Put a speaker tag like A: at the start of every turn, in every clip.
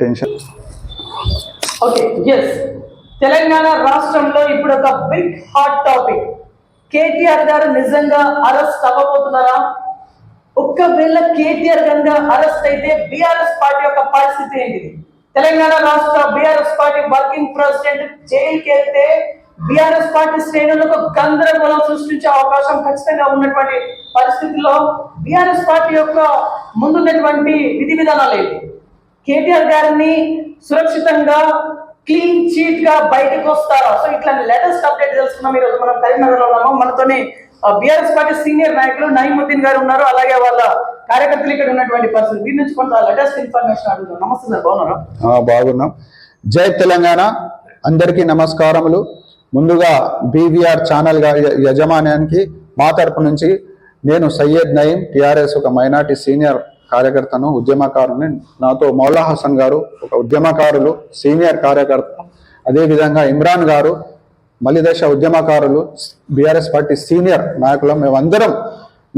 A: Tension
B: okay yes Telangana రాష్ట్రంలో ఇప్పుడు ఒక బిగ్ హాట్ టాపిక్ కేటీఆర్ గారు నిజంగా అరెస్ట్ అవ్వబోతున్నారా? ఒక్కవేళ కేటీఆర్ గంగ అరెస్ట్ అయితే బీఆర్ఎస్ పార్టీ యొక్క పరిస్థితి ఏంటిది? తెలంగాణ రాష్ట్ర బీఆర్ఎస్ పార్టీ వర్కింగ్ ప్రెసిడెంట్ జైలుకి వెళ్తే బీఆర్ఎస్ పార్టీ శ్రేణులకు గందరగోళం సృష్టించే అవకాశం ఖచ్చితంగా ఉన్నటువంటి పరిస్థితుల్లో బీఆర్ఎస్ పార్టీ యొక్క ముందున్నటువంటి విధి విధానాలు ఏంటి? కేటీఆర్ గారిని సురక్షితంగా క్లీన్ చీట్గా బయటకు వస్తారా? సో ఇట్లా లేటెస్ట్ అప్డేట్ తెలుసుకున్నాం ఈరోజు మనం కరీంనగర్లో ఉన్నాము. మనతోని బీఆర్ఎస్ పార్టీ సీనియర్ నాయకులు నయీముద్దీన్ గారు ఉన్నారు. అలాగే వాళ్ళ కార్యకర్తలు ఇక్కడ ఉన్నటువంటి పర్సన్ దీని నుంచి కొంత లేటెస్ట్ ఇన్ఫర్మేషన్ అడుగుతాం నమస్తే సార్ బాగున్నారా?
A: బాగున్నాం. జై తెలంగాణ. అందరికీ నమస్కారములు. ముందుగా బీవీఆర్ ఛానల్ యజమాన్యానికి మా తరపు నుంచి నేను సయ్యద్ నయీం టిఆర్ఎస్ ఒక మైనార్టీ సీనియర్ కార్యకర్తను ఉద్యమకారుని నాతో మౌలా హసన్ గారు ఒక ఉద్యమకారులు సీనియర్ కార్యకర్త. అదేవిధంగా ఇమ్రాన్ గారు మలిదశ ఉద్యమకారులు బీఆర్ఎస్ పార్టీ సీనియర్ నాయకులం. మేమందరం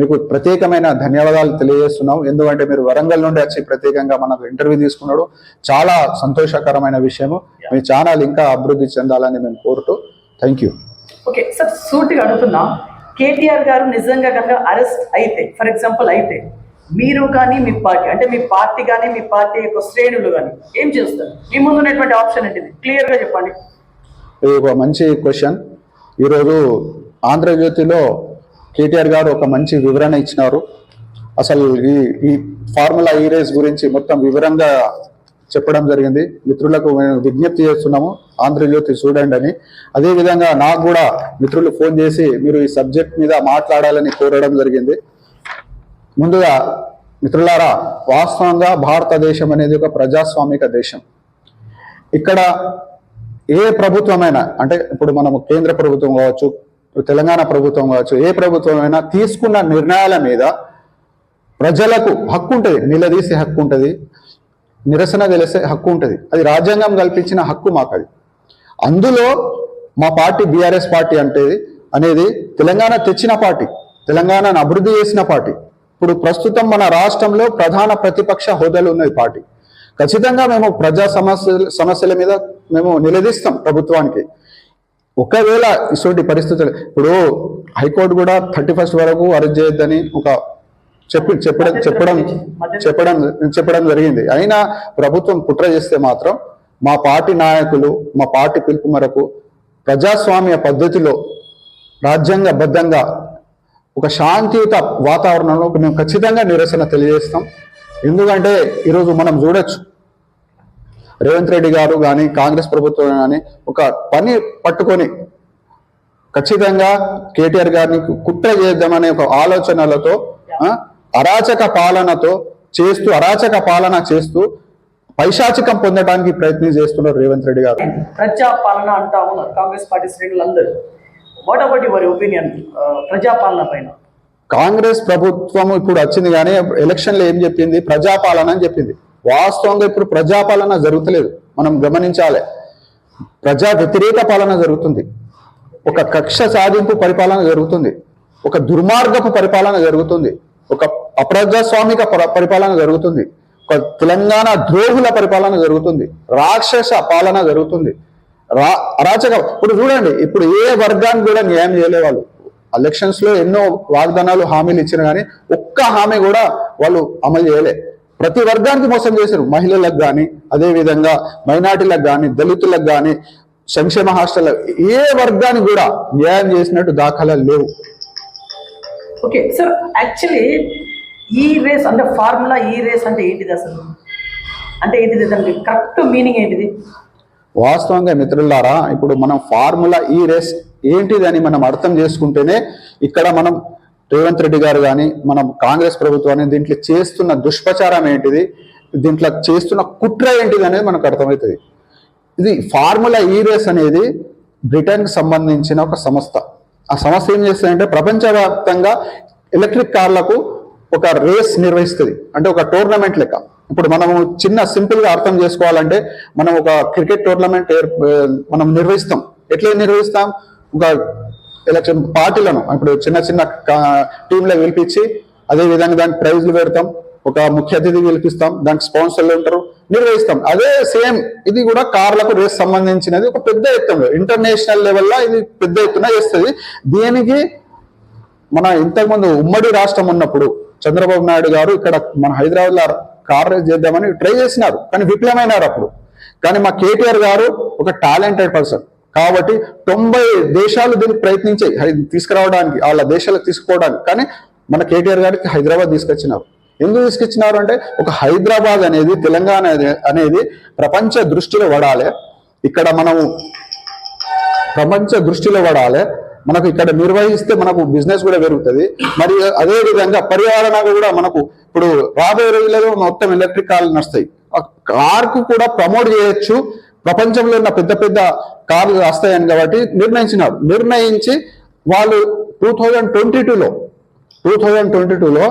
A: మీకు ప్రత్యేకమైన ధన్యవాదాలు తెలియజేస్తున్నాం. ఎందుకంటే మీరు వరంగల్ నుండి వచ్చి ప్రత్యేకంగా మనకు ఇంటర్వ్యూ తీసుకున్నాడు. చాలా సంతోషకరమైన విషయము. మీ ఛానల్ ఇంకా అభివృద్ధి చెందాలని మేము కోరుతూ థ్యాంక్ యూ.
B: ఓకే సార్ సూటిగా అడుగుతున్నా. కేటీఆర్ గారు నిజంగా కనుక అరెస్ట్ అయితే ఫర్ ఎగ్జాంపుల్ అయితే మీరు కానీ మీ పార్టీ అంటే మీ పార్టీ కానీ మీ పార్టీ యొక్క శ్రేణులు కానీ ఏం చేస్తారు? మీ ముందు ఉన్నటువంటి ఆప్షన్ ఏంటిది? క్లియర్గా చెప్పండి.
A: ఇది ఒక మంచి క్వశ్చన్. ఈరోజు ఆంధ్రజ్యోతిలో కేటీఆర్ గారు ఒక మంచి వివరణ ఇచ్చినారు. అసలు ఈ ఈ ఫార్ములా ఈ రేస్ గురించి మొత్తం వివరంగా చెప్పడం జరిగింది. మిత్రులకు మేము విజ్ఞప్తి చేస్తున్నాము. ఆంధ్రజ్యోతి చూడండి అని. అదేవిధంగా నాకు కూడా మిత్రులు ఫోన్ చేసి మీరు ఈ సబ్జెక్ట్ మీద మాట్లాడాలని కోరడం జరిగింది. ముందుగా మిత్రులారా వాస్తవంగా భారతదేశం అనేది ఒక ప్రజాస్వామిక దేశం. ఇక్కడ ఏ ప్రభుత్వమైనా అంటే ఇప్పుడు మనము కేంద్ర ప్రభుత్వం కావచ్చు తెలంగాణ ప్రభుత్వం కావచ్చు ఏ ప్రభుత్వమైనా తీసుకున్న నిర్ణయాల మీద ప్రజలకు హక్కు ఉంటుంది. నిలదీసే హక్కు ఉంటుంది. నిరసన తెలిసే హక్కు ఉంటుంది. అది రాజ్యాంగం కల్పించిన హక్కు మాకు అది అందులో మా పార్టీ బీఆర్ఎస్ పార్టీ అంటే అనేది తెలంగాణ తెచ్చిన పార్టీ తెలంగాణను అభివృద్ధి చేసిన పార్టీ. ఇప్పుడు ప్రస్తుతం మన రాష్ట్రంలో ప్రధాన ప్రతిపక్ష హోదాలు ఉన్నది పార్టీ. ఖచ్చితంగా మేము ప్రజా సమస్యల సమస్యల మీద మేము నిలదీస్తాం ప్రభుత్వానికి. ఒకవేళ ఇటువంటి పరిస్థితులు ఇప్పుడు హైకోర్టు కూడా థర్టీ ఫస్ట్ వరకు అరెస్ట్ చేయొద్దని ఒక చెప్పి చెప్పడం చెప్పడం చెప్పడం చెప్పడం జరిగింది. అయినా ప్రభుత్వం కుట్ర చేస్తే మాత్రం మా పార్టీ నాయకులు మా పార్టీ పిలుపు మేరకు ప్రజాస్వామ్య పద్ధతిలో రాజ్యాంగబద్ధంగా ఒక శాంతియుత వాతావరణంలో మేము ఖచ్చితంగా నిరసన తెలియజేస్తాం. ఎందుకంటే ఈరోజు మనం చూడొచ్చు. రేవంత్ రెడ్డి గారు కానీ కాంగ్రెస్ ప్రభుత్వం కానీ ఒక పని పట్టుకొని ఖచ్చితంగా కేటీఆర్ గారిని కుట్ర చేద్దామనే ఒక ఆలోచనలతో ఆ, అరాచక పాలనతో చేస్తూ అరాచక పాలన చేస్తూ పైశాచికం పొందడానికి ప్రయత్నం చేస్తున్నారు రేవంత్ రెడ్డి గారు.
B: ప్రజా పాలన అంటా ఉన్నారు కాంగ్రెస్ పార్టీ శ్రేణులు అందరూ వాట్ అబౌట్ యువర్ ఒపీనియన్ ప్రజాపాలన పైన?
A: కాంగ్రెస్ ప్రభుత్వం ఇప్పుడు వచ్చింది కానీ ఎలక్షన్లో ఏం చెప్పింది? ప్రజాపాలన అని చెప్పింది. వాస్తవంగా ఇప్పుడు ప్రజాపాలన జరుగుతలేదు. మనం గమనించాలి. ప్రజా వ్యతిరేక పాలన జరుగుతుంది. ఒక కక్ష సాధింపు పరిపాలన జరుగుతుంది. ఒక దుర్మార్గపు పరిపాలన జరుగుతుంది. ఒక అప్రజాస్వామిక పరిపాలన జరుగుతుంది. ఒక తెలంగాణ ద్రోహుల పరిపాలన జరుగుతుంది. రాక్షస పాలన జరుగుతుంది. రా అరాచక. ఇప్పుడు చూడండి ఇప్పుడు ఏ వర్గానికి కూడా న్యాయం చేయలే వాళ్ళు ఎలక్షన్స్లో ఎన్నో వాగ్దానాలు హామీలు ఇచ్చిన కానీ ఒక్క హామీ కూడా వాళ్ళు అమలు చేయలే. ప్రతి వర్గానికి మోసం చేశారు. మహిళలకు కానీ అదేవిధంగా మైనార్టీలకు కానీ దళితులకు కానీ సంక్షేమ హాస్టల్ ఏ వర్గానికి కూడా న్యాయం చేసినట్టు దాఖలాలు లేవు.
B: Okay sir actually E race అంటే ఫార్ములా ఈ రేస్ అంటే ఏంటిది అసలు? అంటే ఏంటిది దానికి కరెక్ట్ మీనింగ్ ఏంటిది?
A: వాస్తవంగా మిత్రులారా ఇప్పుడు మనం ఫార్ములా ఈ రేస్ ఏంటిదని మనం అర్థం చేసుకుంటేనే ఇక్కడ మనం రేవంత్ రెడ్డి గారు కానీ మనం కాంగ్రెస్ ప్రభుత్వాన్ని దీంట్లో చేస్తున్న దుష్ప్రచారం ఏంటిది దీంట్లో చేస్తున్న కుట్ర ఏంటిది అనేది మనకు అర్థమవుతుంది. ఇది ఫార్ములా ఈ రేస్ అనేది బ్రిటన్కి సంబంధించిన ఒక సంస్థ. ఆ సంస్థ ఏం చేస్తుందంటే ప్రపంచవ్యాప్తంగా ఎలక్ట్రిక్ కార్లకు ఒక రేస్ నిర్వహిస్తుంది. అంటే ఒక టోర్నమెంట్ లెక్క. ఇప్పుడు మనము చిన్న సింపుల్గా అర్థం చేసుకోవాలంటే మనం ఒక క్రికెట్ టోర్నమెంట్ మనం నిర్వహిస్తాం. ఎట్లా నిర్వహిస్తాం? ఒక ఎలక్షన్ పార్టీలను ఇప్పుడు చిన్న చిన్న టీంలో పిలిపించి అదే విధంగా దానికి ప్రైజ్లు పెడతాం. ఒక ముఖ్య అతిథి పిలిపిస్తాం దానికి స్పాన్సర్లు ఉంటారు. నిర్వహిస్తాం. అదే సేమ్ ఇది కూడా కార్లకు రేస్ సంబంధించినది. ఒక పెద్ద ఎత్తున ఇంటర్నేషనల్ లెవెల్లో ఇది పెద్ద ఎత్తున చేస్తుంది. దీనికి మన ఇంతకుముందు ఉమ్మడి రాష్ట్రం ఉన్నప్పుడు చంద్రబాబు నాయుడు గారు ఇక్కడ మన హైదరాబాద్లో కార్ రేస్ చేద్దామని ట్రై చేసినారు. కానీ విఫలమైనారు అప్పుడు. కానీ మా కేటీఆర్ గారు ఒక టాలెంటెడ్ పర్సన్. కాబట్టి తొంభై దేశాలు దీనికి ప్రయత్నించాయి తీసుకురావడానికి వాళ్ళ దేశాలకు తీసుకోవడానికి కానీ మన కేటీఆర్ గారికి హైదరాబాద్ తీసుకొచ్చినారు. ఎందుకు తీసుకొచ్చినారు అంటే ఒక హైదరాబాద్ అనేది తెలంగాణ అనేది ప్రపంచ దృష్టిలో పడాలి. ఇక్కడ మనము ప్రపంచ దృష్టిలో పడాలి. మనకు ఇక్కడ నిర్వహిస్తే మనకు బిజినెస్ కూడా పెరుగుతుంది. మరి అదే విధంగా పర్యావరణ కూడా మనకు ఇప్పుడు రాబోయే రోజులలో మొత్తం ఎలక్ట్రిక్ కార్లు నడుస్తాయి. ఆ కార్కు కూడా ప్రమోట్ చేయొచ్చు. ప్రపంచంలో ఉన్న పెద్ద పెద్ద కార్లు వస్తాయని కాబట్టి నిర్ణయించినారు. నిర్ణయించి వాళ్ళు టూ థౌజండ్ ట్వంటీ టూలో టూ థౌజండ్ ట్వంటీ టూలో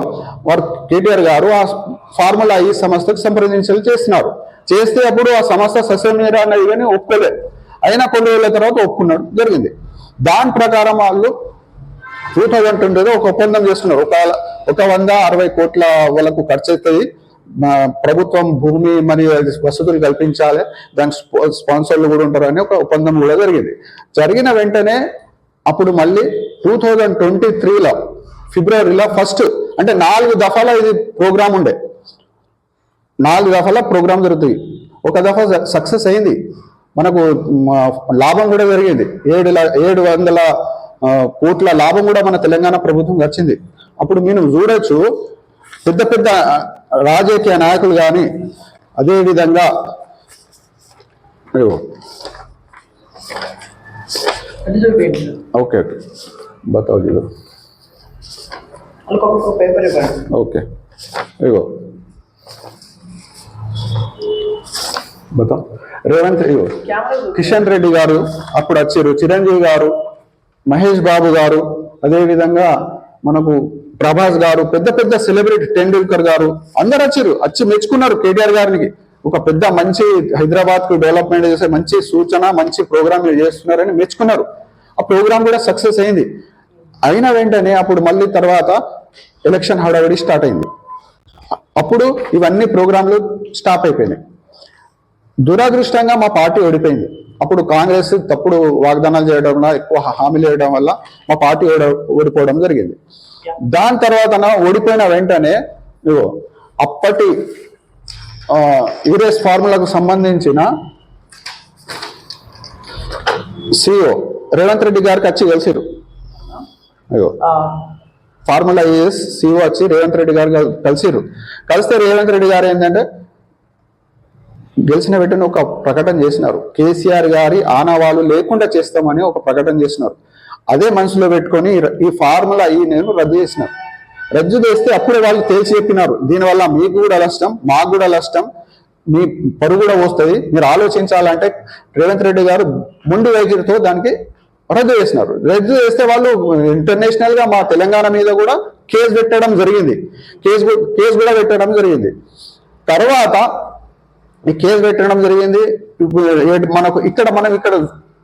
A: వారు కేటీఆర్ గారు ఆ ఫార్ములా ఈ సంస్థకు సంప్రదించలు చేస్తున్నారు చేస్తే అప్పుడు ఆ సంస్థ సస్యమీరా అన్నది కానీ ఒప్పుకోలేదు. అయినా కొన్ని రోజుల తర్వాత ఒప్పుకున్నాడు. జరిగింది. దాని ప్రకారం వాళ్ళు టూ థౌజండ్ ట్వంటీలో ఒక ఒప్పందం చేస్తున్నారు. ఒక ఒక వంద అరవై కోట్ల వాళ్ళకు ఖర్చు అవుతుంది ప్రభుత్వం భూమి మరియు వసతులు కల్పించాలి. దానికి స్పాన్సర్లు కూడా ఉంటారు అని ఒక ఒప్పందం కూడా జరిగింది. జరిగిన వెంటనే అప్పుడు మళ్ళీ టూ థౌజండ్ ట్వంటీ త్రీలో ఫిబ్రవరిలో ఫస్ట్ అంటే నాలుగు దఫాల ఇది ప్రోగ్రామ్ ఉండే. నాలుగు దఫాల ప్రోగ్రామ్ జరుగుతుంది. ఒక దఫా సక్సెస్ అయింది. మనకు లాభం కూడా జరిగింది ఏడు ఏడు వందల కోట్ల లాభం కూడా మన తెలంగాణ ప్రభుత్వం వచ్చింది. అప్పుడు మీరు చూడొచ్చు పెద్ద పెద్ద రాజకీయ నాయకులు కానీ అదే విధంగా అయ్యో,
B: అది చూపించు.
A: Okay okay. బతావు ఓకే. ఇగో బతాం రేవంత్ ఇగో కిషన్ రెడ్డి గారు అప్పుడు వచ్చారు. చిరంజీవి గారు మహేష్ బాబు గారు అదేవిధంగా మనకు ప్రభాస్ గారు పెద్ద పెద్ద సెలబ్రిటీ టెండూల్కర్ గారు అందరు వచ్చారు. వచ్చి మెచ్చుకున్నారు కేటీఆర్ గారికి ఒక పెద్ద మంచి హైదరాబాద్కు డెవలప్మెంట్ చేసే మంచి సూచన మంచి ప్రోగ్రామ్ చేస్తున్నారని మెచ్చుకున్నారు. ఆ ప్రోగ్రామ్ కూడా సక్సెస్ అయింది. అయిన వెంటనే అప్పుడు మళ్ళీ తర్వాత ఎలక్షన్ హడావిడి స్టార్ట్ అయింది. అప్పుడు ఇవన్నీ ప్రోగ్రాంలు స్టాప్ అయిపోయినాయి. దురదృష్టంగా మా పార్టీ ఓడిపోయింది. అప్పుడు కాంగ్రెస్ తప్పుడు వాగ్దానాలు చేయడం వల్ల ఎక్కువ హామీలు వేయడం వల్ల మా పార్టీ ఓడ- ఓడిపోవడం జరిగింది. దాని తర్వాత ఓడిపోయిన వెంటనే ఇగో అప్పటి యూరేస్ ఫార్ములాకు సంబంధించిన సిఓ రేవంత్ రెడ్డి గారికి వచ్చి కలిసిరు ఫార్ములా ఏఎస్ సిఓ వచ్చి రేవంత్ రెడ్డి గారు కల్- కలిసిరు కలిస్తే రేవంత్ రెడ్డి గారు ఏంటంటే గెలిచిన వెంటనే ఒక ప్రకటన చేసినారు. కేసీఆర్ గారి ఆనవాళ్ళు లేకుండా చేస్తామని ఒక ప్రకటన చేసినారు. అదే మనసులో పెట్టుకొని ఈ- ఫార్ములా ఈ నేను రద్దు చేసినారు. రద్దు చేస్తే అప్పుడే వాళ్ళు తేల్చి చెప్పినారు. దీనివల్ల మీకు కూడా నష్టం మాకు కూడా నష్టం మీ పరుగు కూడా వస్తుంది మీరు ఆలోచించాలంటే రేవంత్ రెడ్డి గారు ముందు వైఖరితో దానికి రద్దు చేసినారు. రద్దు చేస్తే వాళ్ళు ఇంటర్నేషనల్గా మా తెలంగాణ మీద కూడా కేసు పెట్టడం జరిగింది. కేసు కేసు కూడా పెట్టడం జరిగింది. తర్వాత ఈ కేసు పెట్టడం జరిగింది. ఇప్పుడు మనకు ఇక్కడ మనం ఇక్కడ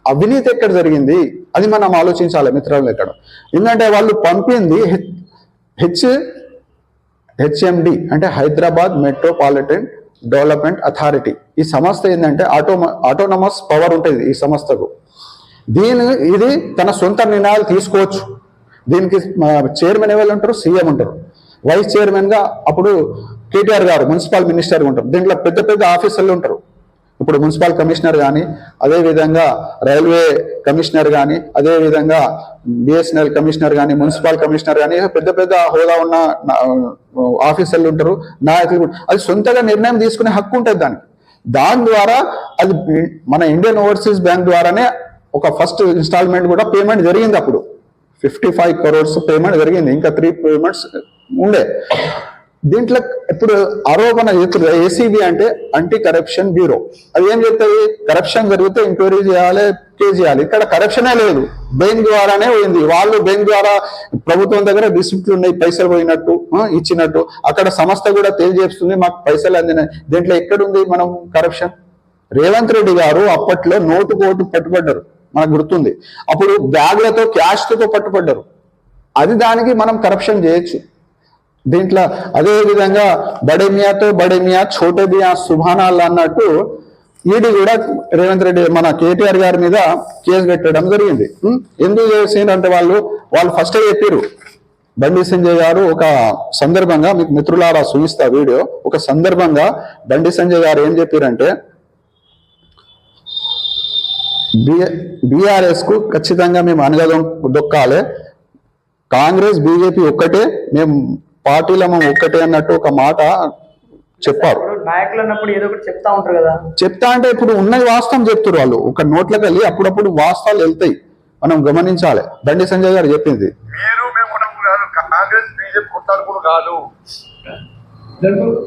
A: అవినీతి ఎక్కడ జరిగింది? అది మనం ఆలోచించాలి మిత్రులు ఎక్కడ ఎందుకంటే వాళ్ళు పంపింది హెచ్- హెచ్ఎండి అంటే హైదరాబాద్ మెట్రోపాలిటన్ డెవలప్మెంట్ అథారిటీ. ఈ సంస్థ ఏంటంటే ఆటో ఆటోనమస్ పవర్ ఉంటుంది ఈ సంస్థకు. దీని ఇది తన సొంత నిర్ణయాలు తీసుకోవచ్చు. దీనికి చైర్మన్ ఎవరు ఉంటారు? సీఎం ఉంటారు. వైస్ చైర్మన్గా అప్పుడు కేటీఆర్ గారు మున్సిపల్ మినిస్టర్ ఉంటారు. దీంట్లో పెద్ద పెద్ద ఆఫీసర్లు ఉంటారు. ఇప్పుడు మున్సిపల్ కమిషనర్ కానీ అదేవిధంగా రైల్వే కమిషనర్ కానీ అదేవిధంగా బిఎస్ఎన్ఎల్ కమిషనర్ కానీ మున్సిపల్ కమిషనర్ కానీ పెద్ద పెద్ద హోదా ఉన్న నా- ఆఫీసర్లు ఉంటారు నాయకులు అది సొంతగా నిర్ణయం తీసుకునే హక్కు ఉంటుంది దానికి. దాని ద్వారా అది మన ఇండియన్ ఓవర్సీస్ బ్యాంక్ ద్వారానే ఒక ఫస్ట్ ఇన్స్టాల్మెంట్ కూడా పేమెంట్ జరిగింది అప్పుడు. ఫిఫ్టీ ఫైవ్ కరోడ్స్ పేమెంట్ జరిగింది. ఇంకా త్రీ పేమెంట్స్ ఉండే. దీంట్లో ఇప్పుడు ఆరోపణ చేస్తున్నారు. ఏసీబీ అంటే యాంటీ కరప్షన్ బ్యూరో అది ఏం చెప్తుంది? కరప్షన్ జరిగితే ఎంక్వైరీ చేయాలి కేసు చేయాలి. ఇక్కడ కరప్షనే లేదు. బ్యాంక్ ద్వారానే పోయింది. వాళ్ళు బ్యాంక్ ద్వారా ప్రభుత్వం దగ్గర రిసిప్ట్లు ఉన్నాయి పైసలు పోయినట్టు ఇచ్చినట్టు. అక్కడ సంస్థ కూడా తెలియజేస్తుంది మాకు పైసలు అందినాయి దీంట్లో ఎక్కడుంది మనం కరప్షన్ రేవంత్ రెడ్డి గారు అప్పట్లో నోటు కోటు పట్టుబడ్డారు. మనకు గుర్తుంది. అప్పుడు బ్యాగ్లతో క్యాష్తో పట్టుబడ్డారు. అది దానికి మనం కరప్షన్ చేయొచ్చు. దీంట్లో అదే విధంగా బడే మియాతో బడే మియా ఛోటే మియా సుభానాల్ అన్నట్టు ఈడీ కూడా రేవంత్ రెడ్డి మన కేటీఆర్ గారి మీద కేసు పెట్టడం జరిగింది. ఎందుకు చేసిందంటే వాళ్ళు వాళ్ళు ఫస్ట్ చెప్పారు బండి సంజయ్ గారు ఒక సందర్భంగా మీకు మిత్రులారా చూపిస్తా వీడియో ఒక సందర్భంగా బండి సంజయ్ గారు ఏం చెప్పారంటే బీఆర్ఎస్కు ఖచ్చితంగా మేము అనగదం దొక్కాలి. కాంగ్రెస్ బీజేపీ ఒక్కటే మేము పార్టీలో మేము ఒక్కటే అన్నట్టు ఒక మాట చెప్పారు.
B: నాయకులు అన్నప్పుడు ఏదో ఒకటి చెప్తా ఉంటారు కదా.
A: చెప్తా అంటే ఇప్పుడు ఉన్నది వాస్తవం చెప్తారు వాళ్ళు. ఒక నోట్లోకి వెళ్ళి అప్పుడప్పుడు వాస్తవాలు వెళ్తాయి. మనం గమనించాలి. బండి సంజయ్ గారు చెప్పింది.
C: మీరు మేము కూడా కాదు కాంగ్రెస్ బీజేపీ కొట్టాలనుకుని కాదు.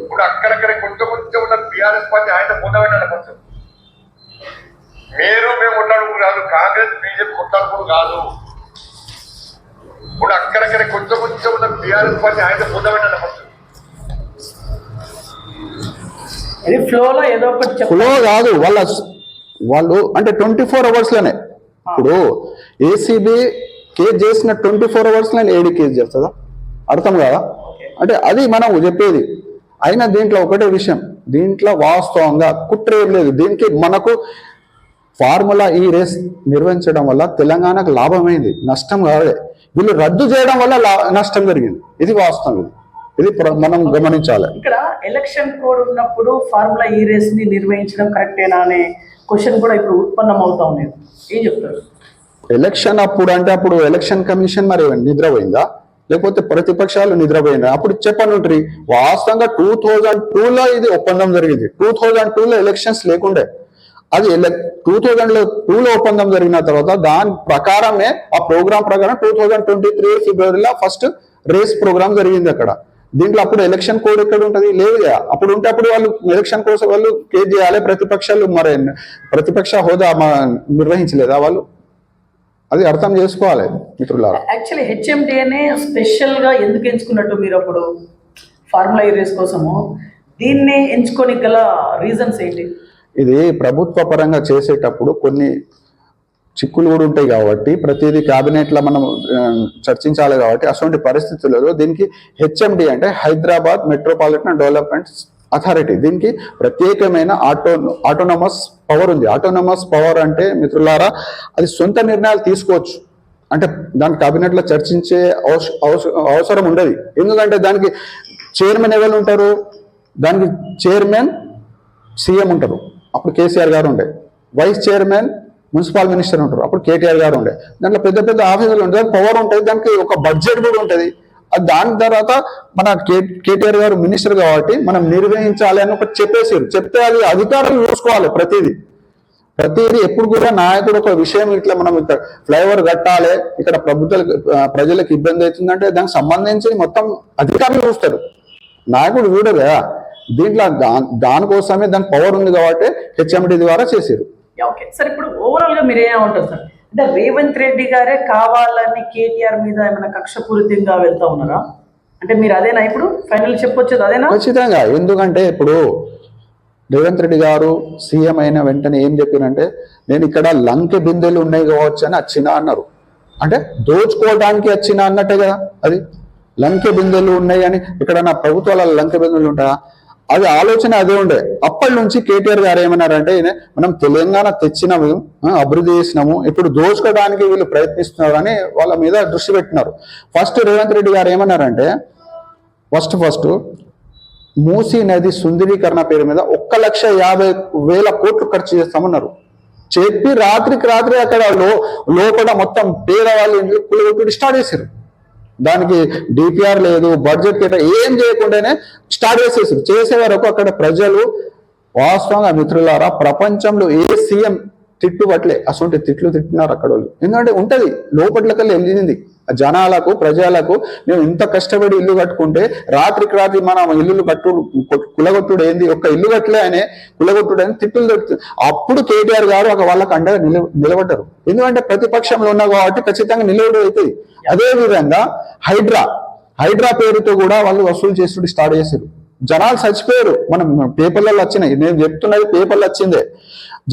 C: ఇప్పుడు అక్కడక్కడ కొంచెం కొంచెం ఉన్న టీఆర్ఎస్ పార్టీ ఆయన పొందబెట్టాలి కొంచెం మీరు మేము కొట్టాలనుకుని కాదు. కాంగ్రెస్ బీజేపీ కొట్టాలనుకుని కాదు. ఇప్పుడు అక్కడక్కడ కొంచెం కొంచెం ఉన్న టీఆర్ఎస్ పార్టీ ఆయన పొందబెట్టాలి కొంచెం
B: ఇది ఫ్లోలో ఏదో ఒకటి చెప్
A: ఫ్లో కాదు వాళ్ళ వాళ్ళు అంటే ట్వంటీ ఫోర్ అవర్స్లోనే ఇప్పుడు ఏసీబీ కేసు చేసిన ట్వంటీ ఫోర్ అవర్స్లోనే ఏడీ కేసు చేస్తుందా? అర్థం కాదా? అంటే అది మనం చెప్పేది. అయినా దీంట్లో ఒకటే విషయం. దీంట్లో వాస్తవంగా కుట్ర ఏం లేదు. దీనికి మనకు ఫార్ములా ఈ రేస్ నిర్వహించడం వల్ల తెలంగాణకు లాభమైంది. నష్టం కాదే. వీళ్ళు రద్దు చేయడం వల్ల నష్టం జరిగింది. ఇది వాస్తవం ఇది. మనం గమనించాలి.
B: ఇక్కడ ఎలక్షన్ కోడ్ ఉన్నప్పుడు ఫార్ములా ఈ రేస్ని నిర్వహించడం కరెక్టేనా అనే క్వశ్చన్ కూడా ఇప్పుడు ఉత్పన్నం అవుతా ఉంది. ఏం చెప్తారు?
A: ఎలక్షన్ అప్పుడు అంటే అప్పుడు ఎలక్షన్ కమిషన్ మరి నిద్రపోయిందా? లేకపోతే ప్రతిపక్షాలు నిద్రపోయిందా అప్పుడు చెప్పండి ఉంటుంది. వాస్తవంగా టూ థౌజండ్లో ఇది ఒప్పందం జరిగింది. టూ థౌజండ్లో ఎలక్షన్స్ లేకుండే. అది టూ థౌజండ్లో టూలో ఒప్పందం జరిగిన తర్వాత దాని ప్రకారమే ఆ ప్రోగ్రామ్ ప్రకారం టూ థౌజండ్ ట్వంటీ త్రీ ఫిబ్రవరిలో ఫస్ట్ రేస్ ప్రోగ్రామ్ జరిగింది అక్కడ. దీంట్లో అప్పుడు ఎలక్షన్ కోడ్ ఎక్కడ ఉంటుంది? లేదు కదా. అప్పుడు ఉంటే అప్పుడు వాళ్ళు ఎలక్షన్ కోసం వాళ్ళు కేర్ చేయాలి ప్రతిపక్షాలు మరి ప్రతిపక్ష హోదా మా- నిర్వహించలేదా వాళ్ళు? అది అర్థం చేసుకోవాలి మిత్రులారా.
B: యాక్చువల్లీ హెచ్ఎండిఏనే స్పెషల్గా ఎందుకు ఎంచుకున్నట్టు మీరు అప్పుడు ఫార్ములా ఈ రేస్ కోసము? దీన్ని ఎంచుకోని గల రీజన్స్ ఏంటి?
A: ఇది ప్రభుత్వ పరంగా చేసేటప్పుడు కొన్ని చిక్కులు కూడా ఉంటాయి కాబట్టి ప్రతిదీ క్యాబినెట్లో మనం చర్చించాలి కాబట్టి అటువంటి పరిస్థితులలో దీనికి హెచ్ఎండి అంటే హైదరాబాద్ మెట్రోపాలిటన్ డెవలప్మెంట్ అథారిటీ. దీనికి ప్రత్యేకమైన ఆటో ఆటోనమస్ పవర్ ఉంది. ఆటోనమస్ పవర్ అంటే మిత్రులారా అది సొంత నిర్ణయాలు తీసుకోవచ్చు. అంటే దాని క్యాబినెట్లో చర్చించే అవస- అవసరం ఉండదు. ఎందుకంటే దానికి చైర్మన్ ఎవరు ఉంటారు? దానికి చైర్మన్ సీఎం ఉంటారు. అప్పుడు కేసీఆర్ గారు ఉండే. వైస్ చైర్మన్ మున్సిపల్ మినిస్టర్ ఉంటారు. అప్పుడు కేటీఆర్ గారు ఉండే. దాంట్లో పెద్ద పెద్ద ఆఫీసులు ఉంటాయి. పవర్ ఉంటుంది దానికి ఒక బడ్జెట్ కూడా ఉంటుంది. అది దాని తర్వాత మన కే కేటీఆర్ గారు మినిస్టర్ కాబట్టి మనం నిర్వహించాలి అని ఒకటి చెప్పేసారు చెప్తే అది అధికారులు చూసుకోవాలి ప్రతిదీ. ప్రతిదీ ఎప్పుడు కూడా నాయకుడు ఒక విషయం ఇట్లా మనం ఇక్కడ ఫ్లైఓవర్ కట్టాలి. ఇక్కడ ప్రభుత్వ ప్రజలకు ఇబ్బంది అవుతుందంటే దానికి సంబంధించి మొత్తం అధికారులు చూస్తారు. నాయకుడు చూడరు కదా. దీంట్లో దా- దానికోసమే దాని పవర్ ఉంది కాబట్టి హెచ్ఎండి ద్వారా చేశారు
B: ఓకే సార్ ఇప్పుడు ఓవరాల్గా మీరు ఏమంటారు సార్ అంటే రేవంత్ రెడ్డి గారే కావాలని కేటీఆర్ మీద ఏమైనా కక్షపూరితంగా వెళ్తా ఉన్నారా? అంటే మీరు అదేనా ఇప్పుడు? ఫైనల్ చెప్పొచ్చేది అదేనా?
A: ఖచ్చితంగా. ఎందుకంటే ఇప్పుడు రేవంత్ రెడ్డి గారు సీఎం అయిన వెంటనే ఏం చెప్పినంటే నేను ఇక్కడ లంకె బిందెలు ఉన్నాయి కావచ్చు అని వచ్చిన అన్నారు. అంటే దోచుకోవడానికి వచ్చిన అన్నట్టే కదా అది. లంకె బిందెలు ఉన్నాయి అని ఇక్కడ నా ప్రభుత్వాల లంకె బిందెలు ఉంటాయా? అది ఆలోచన అదే ఉండే. అప్పటి నుంచి కేటీఆర్ గారు ఏమన్నారంటే మనం తెలంగాణ తెచ్చినాము అభివృద్ధి చేసినాము ఇప్పుడు దోచుకోవడానికి వీళ్ళు ప్రయత్నిస్తున్నారు అని వాళ్ళ మీద దృష్టి పెట్టినారు. ఫస్ట్ రేవంత్ రెడ్డి గారు ఏమన్నారంటే ఫస్ట్ ఫస్ట్ మూసీ నది సుందరీకరణ పేరు మీద ఒక్క లక్ష యాభై వేల కోట్లు ఖర్చు చేస్తామన్నారు. చెప్పి రాత్రికి రాత్రి అక్కడ లో లోపల మొత్తం పేదవాళ్ళు ఇంట్లో కులగొట్టుడు స్టార్ట్ చేశారు. దానికి డిపిఆర్ లేదు బడ్జెట్ కేటా ఏం చేయకుండానే స్టార్ట్ చేసేసారు. చేసే వరకు అక్కడ ప్రజలు వాస్తవంగా మిత్రులారా ప్రపంచంలో ఏ సీఎం తిట్టు పట్లే అసలు తిట్లు తిట్టినారు అక్కడ వాళ్ళు. ఎందుకంటే ఉంటది లోపట్లకెళ్ళి వెళ్ళింది. జనాలకు ప్రజలకు మేము ఇంత కష్టపడి ఇల్లు కట్టుకుంటే రాత్రికి రాత్రి మనం ఇల్లు కట్టు కులగొట్టుడు ఏంది? ఒక్క ఇల్లు కట్టలే అనే కులగొట్టుడు అని తిట్టులు దొరుకుతుంది అప్పుడు కేటీఆర్ గారు ఒక వాళ్ళకి అండగా నిలవ నిలబడ్డారు. ఎందుకంటే ప్రతిపక్షంలో ఉన్నా కాబట్టి ఖచ్చితంగా నిలబడి అవుతుంది అదే విధంగా హైడ్రా హైడ్రా పేరుతో కూడా వాళ్ళు వసూలు చేసుడు స్టార్ట్ చేశారు. జనాలు చచ్చిపోయారు. మనం పేపర్లలో వచ్చినాయి. నేను చెప్తున్నది పేపర్లు వచ్చిందే.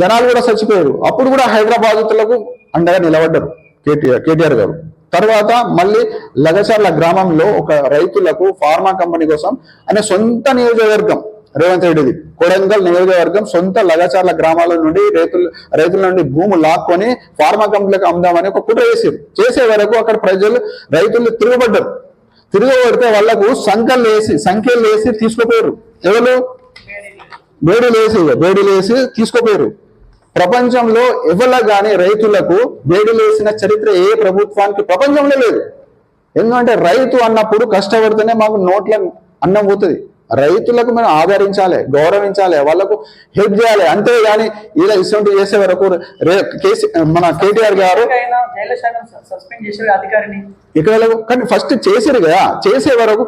A: జనాలు కూడా చచ్చిపోయారు. అప్పుడు కూడా హైదరాబాదులకు అండగా నిలబడ్డారు కేటీఆర్ కేటీఆర్ గారు. తర్వాత మళ్ళీ లగచర్ల గ్రామంలో ఒక రైతులకు ఫార్మా కంపెనీ కోసం అనే సొంత నియోజకవర్గం రేవంత్ రెడ్డిది కొడంగల్ నియోజకవర్గం సొంత లగచార్ల గ్రామాల నుండి రైతులు రైతుల నుండి భూములు లాక్కొని ఫార్మా కంపెనీలకు అమ్ముదామని ఒక కుట్ర చేసారు చేసే వరకు అక్కడ ప్రజలు రైతులు తిరగబడ్డారు. తిరగబడితే వాళ్ళకు సంఖ్యలు వేసి సంఖ్యలు వేసి తీసుకుపోయారు. ఎవరు? బేడీలు వేసి బేడీలు వేసి తీసుకుపోయారు. ప్రపంచంలో ఎవరు రైతులకు బేడీలు చరిత్ర ఏ ప్రభుత్వానికి ప్రపంచంలో లేదు. ఎందుకంటే రైతు అన్నప్పుడు కష్టపడితేనే మాకు నోట్ల అన్నం పోతుంది. రైతులకు మనం ఆదరించాలి గౌరవించాలి వాళ్ళకు హెల్ప్ చేయాలి. అంతేగాని ఇలా ఇటువంటి చేసే వరకు మన కేటీఆర్ గారు ఇక్కడ. కానీ ఫస్ట్ చేసారు కదా. చేసే వరకు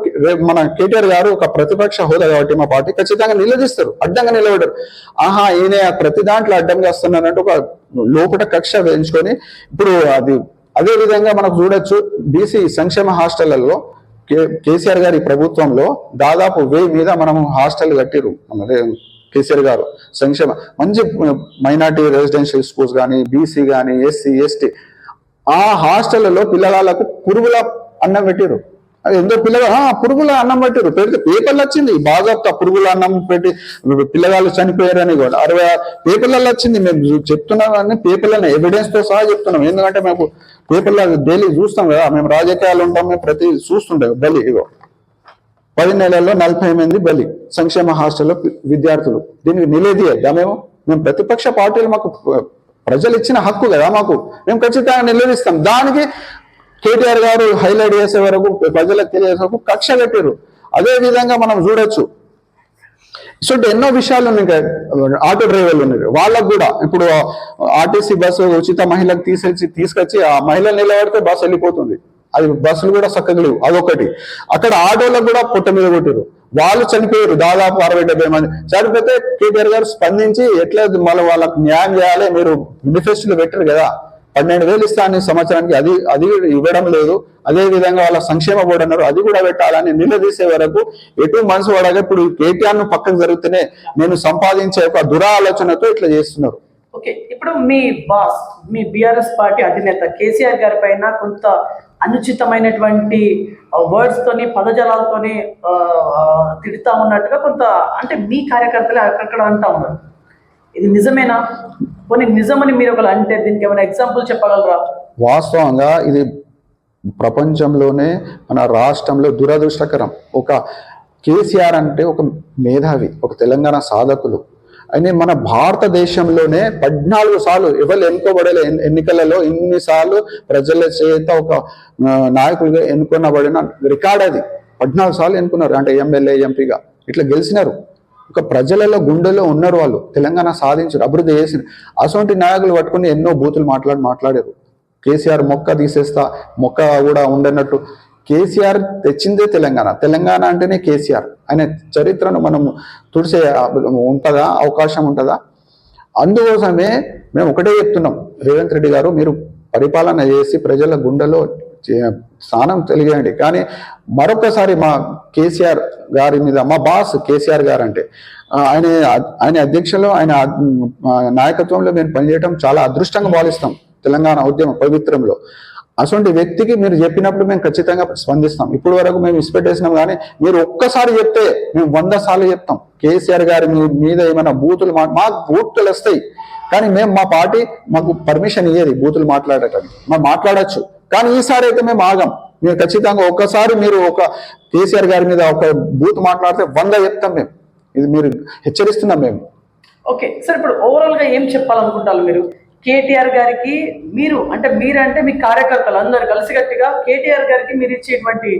A: మన కేటీఆర్ గారు ఒక ప్రతిపక్ష హోదా కాబట్టి మా పార్టీ ఖచ్చితంగా నిలదీస్తారు. అడ్డంగా నిలబడరు ఆహా ఈయన ప్రతి దాంట్లో అడ్డంగా వస్తున్నారంటే ఒక లోపల కక్ష వేయించుకొని ఇప్పుడు అది అదే విధంగా మనకు చూడొచ్చు. బీసీ సంక్షేమ హాస్టళ్ళలో కేసీఆర్ గారి ప్రభుత్వంలో దాదాపు వెయ్యి మీద మనం హాస్టల్ కట్టిరు మన కేసీఆర్ గారు సంక్షేమ మంచి మైనార్టీ రెసిడెన్షియల్ స్కూల్స్ కానీ బీసీ కానీ ఎస్సీ ఎస్టీ ఆ హాస్టళ్ళలో పిల్లగాళ్ళకు పురుగుల అన్నం పెట్టిరు అది ఎంతో పిల్లగా ఆ, పురుగుల అన్నం పెట్టారు. పెడితే పేపర్లు వచ్చింది. బాగా పురుగుల అన్నం పెట్టి పిల్లగాళ్ళు చనిపోయారని కూడా. అరవై పేపర్లలో వచ్చింది. మేము చూ- చెప్తున్నాం అని పేపర్లను ఎవిడెన్స్తో సహా చెప్తున్నాం. ఎందుకంటే మేము పేపర్లో డైలీ చూస్తాం కదా. మేము రాజకీయాలు ఉంటాం. మేము ప్రతి చూస్తుంటాం బలి ఇగో. పది నెలల్లో నలభై ఎనిమిది బలి. సంక్షేమ హాస్టల్లో విద్యార్థులు. దీనికి నిలదీయద్దా మేము మేము ప్రతిపక్ష పార్టీలు మాకు ప్రజలు ఇచ్చిన హక్కు కదా మాకు. మేము ఖచ్చితంగా నిలదీస్తాం. దానికి కేటీఆర్ గారు హైలైట్ చేసే వరకు ప్రజలకు తెలియజేసే వరకు కక్ష కట్టారు అదే విధంగా మనం చూడొచ్చు. సో ఎన్నో విషయాలు ఉన్నాయి ఆటో డ్రైవర్లు ఉన్నారు. వాళ్ళకు కూడా ఇప్పుడు ఆర్టీసీ బస్సు ఉచిత మహిళకు తీసుకొచ్చి తీసుకొచ్చి ఆ మహిళ నిలబడితే బస్సు వెళ్ళిపోతుంది. అది బస్సులు కూడా చక్కగా లేవు. అదొకటి. అక్కడ ఆటోలకు కూడా పుట్ట మీద కొట్టారు వాళ్ళు చనిపోయారు. దాదాపు అరవై డెబ్బై మంది. చనిపోతే కేటీఆర్ గారు స్పందించి ఎట్లా మళ్ళీ వాళ్ళకి న్యాయం చేయాలి మీరు మేనిఫెస్టోలో పెట్టారు కదా. పన్నెండు వేలు ఇస్తాను సంవత్సరానికి. అది అది ఇవ్వడం లేదు. అదే విధంగా వాళ్ళ సంక్షేమ బోర్డు అన్నారు అది కూడా పెట్టాలని నిలదీసే వరకు ఎటు మనసు పడగా ఇప్పుడు కేటీఆర్ను పక్కకు జరిగితేనే నేను సంపాదించే ఒక దురాలోచనతో ఇట్లా చేస్తున్నారు.
B: ఓకే ఇప్పుడు మీ బాస్ మీ బిఆర్ఎస్ పార్టీ అధినేత కేసీఆర్ గారి పైన కొంత అనుచితమైనటువంటి వర్డ్స్ తోని పదజలాలతోని తిడతా ఉన్నట్టుగా కొంత అంటే మీ కార్యకర్తలే అక్కడక్కడ అంటా ఉన్నారు. ఇది నిజమేనా? కొన్ని నిజమని మీరు ఒకరు అంటే దీనికి ఏమైనా ఎగ్జాంపుల్ చెప్పగలరా?
A: వాస్తవంగా ఇది ప్రపంచంలోనే మన రాష్ట్రంలో దురదృష్టకరం. ఒక కేసీఆర్ అంటే ఒక మేధావి ఒక తెలంగాణ సాధకులు. అయినా మన భారతదేశంలోనే పద్నాలుగు సార్లు ఎవరు ఎన్నుకోబడలే ఎన్నికలలో ఇన్నిసార్లు ప్రజల చేత ఒక నాయకులుగా ఎన్నుకొనబడిన రికార్డ్ అది. పద్నాలుగు సార్లు ఎన్నుకున్నారు అంటే ఎమ్మెల్యే ఎంపీగా. ఇట్లా గెలిచినారు. ఒక ప్రజలలో గుండెలో ఉన్నారు వాళ్ళు. తెలంగాణ సాధించారు అభివృద్ధి చేసిన అటువంటి నాయకులు పట్టుకుని ఎన్నో బూతులు మాట్లాడి మాట్లాడారు. కేసీఆర్ మొక్క తీసేస్తా మొక్క కూడా ఉండనట్టు. కేసీఆర్ తెచ్చిందే తెలంగాణ. తెలంగాణ అంటేనే కేసీఆర్. ఆయన చరిత్రను మనం తుడిసే ఉంటుందా? అవకాశం ఉంటుందా? అందుకోసమే మేము ఒకటే చెప్తున్నాం. రేవంత్ రెడ్డి గారు మీరు పరిపాలన చేసి ప్రజల గుండెలో స్థానం తెలియండి కానీ మరొకసారి మా కేసీఆర్ గారి మీద మా బాస్ కేసీఆర్ గారు అంటే ఆయన ఆయన అధ్యక్షంలో ఆయన నాయకత్వంలో మేము పనిచేయడం చాలా అదృష్టంగా భావిస్తాం తెలంగాణ ఉద్యమ పవిత్రంలో. అటువంటి వ్యక్తికి మీరు చెప్పినప్పుడు మేము ఖచ్చితంగా స్పందిస్తాం. ఇప్పటి వరకు మేము ఇసిపెట్టేసినాం కానీ మీరు ఒక్కసారి చెప్తే మేము వంద సార్లు చెప్తాం. కేసీఆర్ గారి మీ- మీద ఏమైనా బూతులు మా- మాకు బూతులు వస్తాయి. కానీ మేము మా పార్టీ మాకు పర్మిషన్ ఇయ్యేది బూతులు మాట్లాడటానికి మేము మాట్లాడొచ్చు. కానీ ఈసారి అయితే మేము ఆగం. మీరు ఖచ్చితంగా ఒక్కసారి మీరు ఒక కేసీఆర్ గారి మీద ఒక బూత్ మాట్లాడితే వంద చెప్తాం మేము. ఇది మీరు హెచ్చరిస్తున్నాం మేము.
B: ఓకే సార్ ఇప్పుడు ఓవరాల్గా ఏం చెప్పాలనుకుంటారు మీరు? కేటీఆర్ గారికి మీరు అంటే మీరంటే మీ కార్యకర్తలు అందరు కలిసికట్టుగా కేటీఆర్ గారికి మీరు ఇచ్చేటువంటి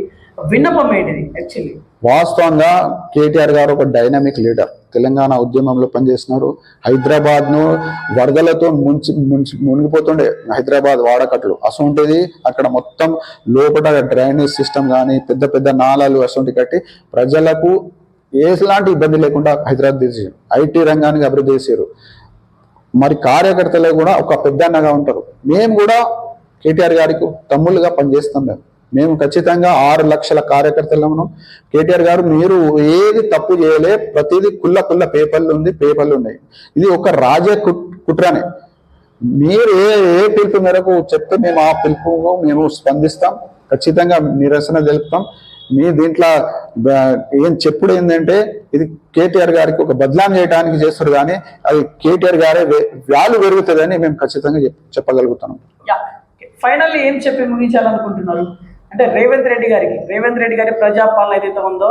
B: విన్నపం ఏంటిది యాక్చువల్లీ
A: వాస్తవంగా కేటీఆర్ గారు ఒక డైనమిక్ లీడర్ తెలంగాణ ఉద్యమంలో పనిచేస్తున్నారు. హైదరాబాద్ను వరదలతో ముంచి ముంచి మునిగిపోతుండే హైదరాబాద్ వాడకట్లు. అసొంటిది అక్కడ మొత్తం లోపల డ్రైనేజ్ సిస్టమ్ కానీ పెద్ద పెద్ద నాళాలు అసొంటి కట్టి ప్రజలకు ఏలాంటి ఇబ్బంది లేకుండా హైదరాబాద్ చేసారు ఐటీ రంగానికి అభివృద్ధి చేశారు. మరి కార్యకర్తలు కూడా ఒక పెద్ద అన్నగా ఉంటారు. మేము కూడా కేటీఆర్ గారికి తమ్ముళ్ళుగా పనిచేస్తాం మేము. మేము ఖచ్చితంగా ఆరు లక్షల కార్యకర్తలు ఉన్నాం కేటీఆర్ గారు మీరు ఏది తప్పు చేయలే ప్రతిదీ కుల్ల కుల్ల పేపర్లు ఉంది పేపర్లు ఉన్నాయి. ఇది ఒక రాజే కుట్- కుట్రనే. మీరు ఏ ఏ పిలుపు మేరకు చెప్తే మేము ఆ పిలుపు మేము స్పందిస్తాం ఖచ్చితంగా నిరసన తెలుపుతాం. మీ దీంట్లో ఏం చెప్పుడు ఏంటంటే ఇది కేటీఆర్ గారికి ఒక బదలాం చేయడానికి చేస్తారు కానీ అది కేటీఆర్ గారే వ్యాలు పెరుగుతుందని మేము ఖచ్చితంగా చెప్- చెప్పగలుగుతున్నాం.
B: ఫైనల్ ఫైనల్లీ ఏం చెప్పి ముగించాలనుకుంటున్నారు? అంటే రేవంత్ రెడ్డి గారికి రేవంత్ రెడ్డి గారి ప్రజాపాలన ఏదైతే ఉందో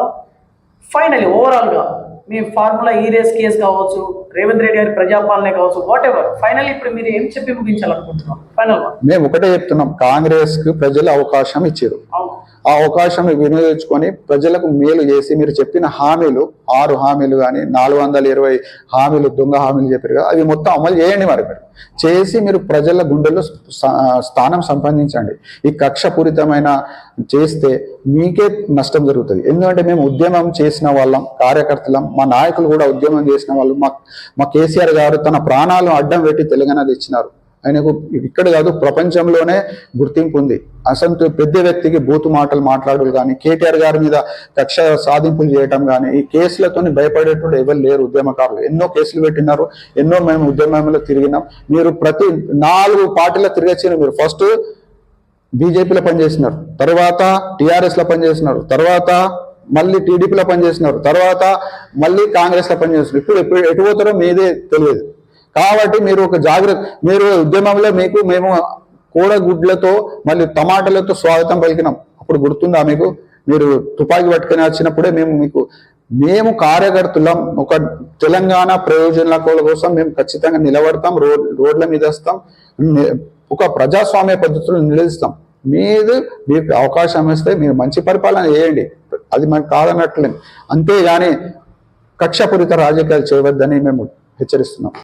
B: ఫైనల్లీ ఓవరాల్గా మీ ఫార్ములా ఈ రేస్ కేసు కావచ్చు రేవంత్ రెడ్డి గారి ప్రజాపాలనే కావచ్చు వాట్ ఎవర్ ఫైనల్ ఇప్పుడు మీరు ఏం చెప్పి ముగించాలనుకుంటున్నారు? ఫైనల్
A: మేము ఒకటే చెప్తున్నాం కాంగ్రెస్కు ప్రజలు అవకాశం ఇచ్చారు ఆ అవకాశం వినియోగించుకొని ప్రజలకు మేలు చేసి మీరు చెప్పిన హామీలు ఆరు హామీలు కానీ నాలుగు వందల ఇరవై హామీలు దొంగ హామీలు చెప్పారు కదా అవి మొత్తం అమలు చేయండి మరి మీరు. చేసి మీరు ప్రజల గుండెల్లో స్థా- స్థానం సంపాదించండి. ఈ కక్షపూరితమైన చేస్తే మీకే నష్టం జరుగుతుంది. ఎందుకంటే మేము ఉద్యమం చేసిన వాళ్ళం కార్యకర్తలం మా నాయకులు కూడా ఉద్యమం చేసిన వాళ్ళు మా మా కేసీఆర్ గారు తన ప్రాణాలను అడ్డం పెట్టి తెలంగాణ ఇచ్చినారు ఆయనకు ఇక్కడ కాదు ప్రపంచంలోనే గుర్తింపు ఉంది. అసంతు పెద్ద వ్యక్తికి బూతు మాటలు మాట్లాడడం కానీ కేటీఆర్ గారి మీద కక్ష సాధింపులు చేయటం కానీ ఈ కేసులతో భయపడేటప్పుడు ఎవరు లేరు ఉద్యమకారులు. ఎన్నో కేసులు పెట్టినారు ఎన్నో మేము ఉద్యమంలో తిరిగినాం. మీరు ప్రతి నాలుగు పార్టీలో తిరిగొచ్చిన మీరు. ఫస్ట్ బీజేపీలో పనిచేసినారు తర్వాత టీఆర్ఎస్లో పనిచేసినారు తర్వాత మళ్ళీ టీడీపీలో పనిచేసినారు తర్వాత మళ్ళీ కాంగ్రెస్లో పనిచేస్తున్నారు. ఇప్పుడు ఎప్పుడు ఎటు పోతారో మీదే తెలియదు. కాబట్టి మీరు ఒక జాగ్రత్త మీరు ఉద్యమంలో మీకు మేము కోడగుడ్లతో మళ్ళీ టమాటాలతో స్వాగతం పలికినాం. అప్పుడు గుర్తుందా మీకు? మీరు తుపాకీ పట్టుకొని వచ్చినప్పుడే మేము మీకు మేము కార్యకర్తలం ఒక తెలంగాణ ప్రయోజనాల కోసం మేము ఖచ్చితంగా నిలబడతాం రోడ్ రోడ్ల మీద వస్తాం ఒక ప్రజాస్వామ్య పద్ధతులు నిలదీస్తాం. మీరు మీకు అవకాశం ఇస్తే మీరు మంచి పరిపాలన చేయండి. అది మనకు కాదన్నట్లేదు అంతేగాని కక్షపూరిత రాజకీయాలు చేయవద్దని మేము హెచ్చరిస్తున్నాం.